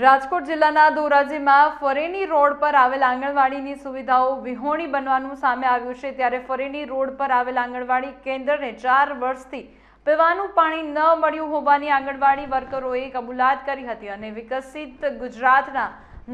રાજકોટ જિલ્લાના ધોરાજીમાં ફરેની રોડ પર આવેલ આંગણવાડીની સુવિધાઓ વિહોણી બનવાનું સામે આવ્યું છે. ત્યારે ફરેની રોડ પર આવેલ આંગણવાડી કેન્દ્રને ચાર વર્ષથી પીવાનું પાણી ન મળ્યું હોવાની આંગણવાડી વર્કરોએ કબૂલાત કરી હતી અને વિકસિત ગુજરાતના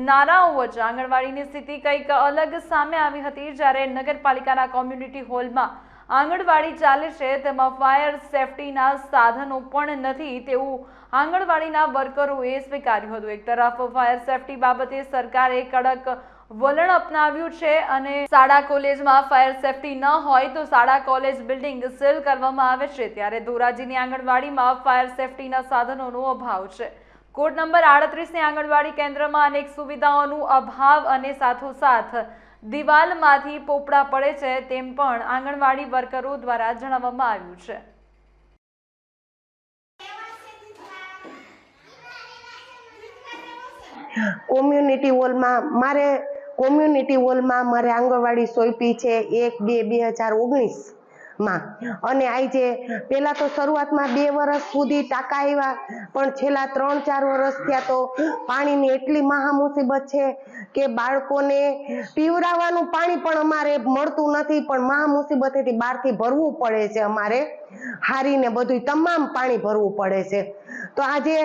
નારાઓ વચ્ચે આંગણવાડીની સ્થિતિ કંઈક અલગ સામે આવી હતી. જ્યારે નગરપાલિકાના કોમ્યુનિટી હોલમાં આંગણવાડી ચાલે છે, તેમાં ફાયર સેફટીના સાધનો પણ નથી. તેવું આંગણવાડીના વર્કરોએ સ્વીકાર્યું હતું. એક તરફ ફાયર સેફટી બાબતે સરકારે કડક વલણ અપનાવ્યું છે અને શાળા કોલેજમાં ફાયર સેફટી ન હોય તો શાળા કોલેજ બિલ્ડિંગ સીલ કરવામાં આવે છે. ત્યારે ધોરાજીની આંગણવાડીમાં ફાયર સેફટીના સાધનોનો અભાવ છે. કોડ નંબર આડત્રીસની આંગણવાડી કેન્દ્રમાં અનેક સુવિધાઓનું અભાવ અને સાથોસાથ દિવાલમાંથી પોપડા પડે છે તેમ પણ આંગણવાડી વર્કરો દ્વારા જણાવવામાં આવ્યું છે. કોમ્યુનિટી હોલમાં મારે કોમ્યુનિટી હોલમાં મારે આંગણવાડી સોંપી છે એક બે બે હજાર ઓગણીસ. માં. અને આજે પહેલા તો શરૂઆતમાં બે વર્ષ સુધી ટાંકા આવ્યા પણ છેલ્લા ત્રણ ચાર વર્ષ થયા તો પાણીની એટલી મહા મુસીબત છે કે બાળકોને પીવડાવવાનું પાણી પણ અમારે મળતું નથી, પણ મહા મુસીબતેથી બહારથી ભરવું પડે છે અમારે. હારીને બધું તમામ પાણી ભરવું પડે છે. તો આજે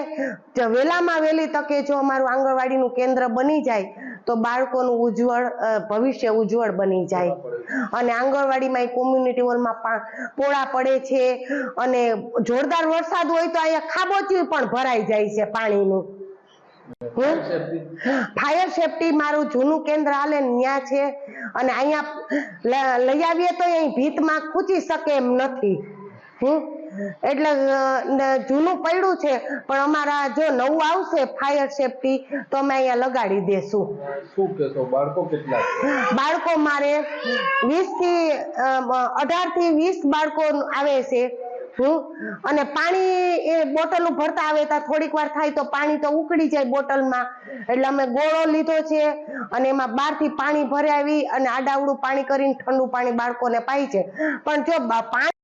જ વહેલામાં વહેલી તકે જો અમારું આંગણવાડીનું કેન્દ્ર બની જાય તો બાળકોનું ઉજ્જવળ ભવિષ્ય ઉજ્જવળ બની જાય અને આંગણવાડીમાં એ કોમ્યુનિટી હોલમાં પોળા પડે છે અને જોરદાર વરસાદ હોય તો અહીંયા ખાબોચિયું પણ ભરાઈ જાય છે પાણીનું? ફાયર સેફટી મારું જૂનું કેન્દ્ર હાલે ત્યાં છે અને અહીંયા લઈ આવીએ તો અહીં ભીતમાં ખૂચી શકે એમ નથી હમ? એટલે જૂનું પડ્યું છે પણ અમારા જો નવું આવશે ફાયર સેફટી તો અમે અહીંયા લગાડી દેશું. શું કહેશો બાળકો કેટલા બાળકો મારે વીસથી અઢારથી વીસ બાળકો આવે છે. અને પાણી એ બોટલ ભરતા આવે ત્યાં થોડીક વાર થાય તો પાણી તો ઉકળી જાય બોટલમાં. એટલે અમે ગોળો લીધો છે અને એમાં બહારથી પાણી ભરાવી અને આડાવડું પાણી કરીને ઠંડુ પાણી બાળકોને પાય છે. પણ જો પાણી